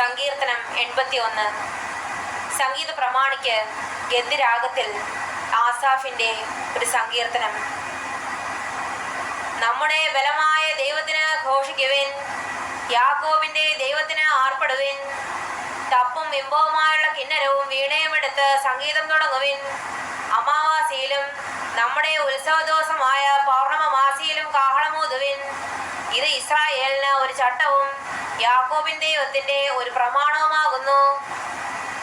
സങ്കീർത്തനം എൺപത്തി ഒന്ന് സംഗീത പ്രമാണിക്ക് ഗദ്യരാഗത്തിൽ ആസാഫിന്റെ ഒരു സങ്കീർത്തനം. നമ്മുടെ ബലമായ ദൈവത്തിന് ഘോഷിക്കുവിൻ യാക്കോബിന്റെ ദൈവത്തിന് ആർപ്പെടുവിൻ തപ്പും ഇമ്പവുമായുള്ള കിന്നരവും വീണയും എടുത്ത് സംഗീതം തുടങ്ങുവിൻ. അമാവാസിയിലും നമ്മുടെ ഉത്സവദിവസമായ പൗർണമ ഇസ്രായേലിന് ഒരു ചട്ടവും യാക്കോബിൻ ദൈവത്തിന്റെ ഒരു പ്രമാണവുമാകുന്നു.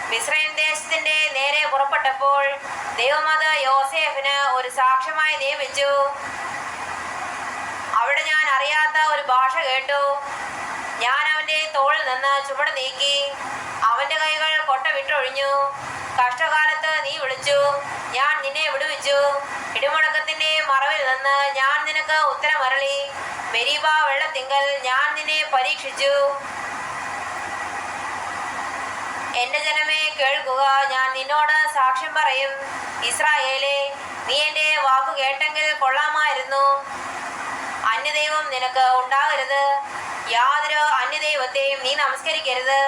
മിസ്രൈം ദേശത്തിന്റെ നേരെ പുറപ്പെട്ടപ്പോൾ ദൈവമത യോസേഫിന് ഒരു സാക്ഷ്യമായി നിയമിച്ചു. അവിടെ ഞാൻ അറിയാത്ത ഒരു ഭാഷ കേട്ടു. ഞാൻ അവന്റെ തോളിൽ നിന്ന് ചുവട് നീക്കി അവന്റെ കൈകൾ കൊട്ട വിട്ടൊഴിഞ്ഞു. കഷ്ടകാലത്ത് നീ വിളിച്ചു. ഞാൻ നിന്നെ വിടുവിച്ചു. ഇടിമുഴക്കത്തിന്റെ മറവിൽ നിന്ന് ഞാൻ നിനക്ക് ഉത്തരമരളി മെരീബ വെള്ളത്തിങ്കൽ ഞാൻ നിന്നെ പരീക്ഷിച്ചു. എന്റെ ജനമേ കേൾക്കുക. ഞാൻ നിന്നോട് സാക്ഷ്യം പറയും. ഇസ്രായേലെ നീ എന്റെ വാക്കു കേട്ടെങ്കിൽ കൊള്ളാമായിരുന്നു. അന്യദൈവം നിനക്ക് ഉണ്ടാകരുത്. യാതൊരു അന്യദൈവത്തെയും നീ നമസ്കരിക്കരുത്.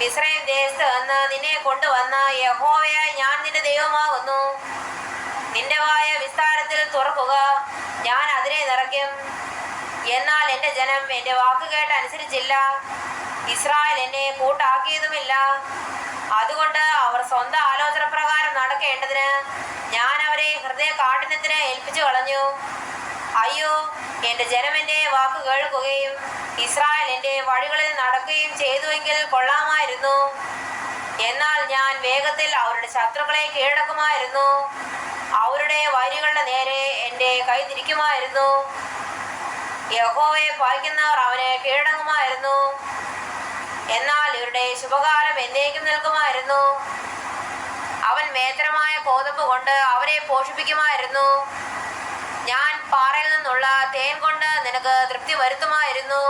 മിസ്രൈൻ ദേശത്ത് നിന്ന് നിന്നെ കൊണ്ടുവന്ന യഹോവയായി ഞാൻ നിന്റെ ദൈവമാകുന്നു. നിന്റെ വായ വിസ്താരത്തിൽ തുറക്കുക. ഞാൻ അതിനെ നിറയ്ക്കും. എന്നാൽ എന്റെ ജനം എന്റെ വാക്ക് കേട്ട് അനുസരിച്ചില്ല ഇസ്രായേൽ എന്നെ കൂട്ടാക്കിയതുമില്ല. അതുകൊണ്ട് അവർ സ്വന്തം ആലോചന പ്രകാരം നടക്കേണ്ടതിന് ഞാൻ അവരെ ഹൃദയ കാഠിനത്തിന് ഏൽപ്പിച്ചു കളഞ്ഞു. അയ്യോ എന്റെ ജനം എന്റെ വാക്ക് കേൾക്കുകയും ഇസ്രായേൽ എന്റെ വഴികളിൽ നടക്കുകയും ചെയ്തുവെങ്കിൽ കൊള്ളാമായിരുന്നു. എന്നാൽ ഞാൻ വേഗത്തിൽ അവരുടെ ശത്രുക്കളെ കീഴടക്കുമായിരുന്നു. അവരുടെ വൈരികളുടെ നേരെ എന്റെ കൈ തിരിക്കുമായിരുന്നു. യഹോവയെ പായിക്കുന്നവർ അവനെ കീഴടങ്ങുമായിരുന്നു. എന്നാൽ ഇവരുടെ ശുഭകാലം എന്നേക്കും നിൽക്കുമായിരുന്നു. അവൻ മേത്രമായ കോതമ്പ് കൊണ്ട് അവരെ പോഷിപ്പിക്കുമായിരുന്നു. ഞാൻ പാറയിൽ നിന്നുള്ള തേൻ കൊണ്ട് നിനക്ക് തൃപ്തി വരുത്തുമായിരുന്നു.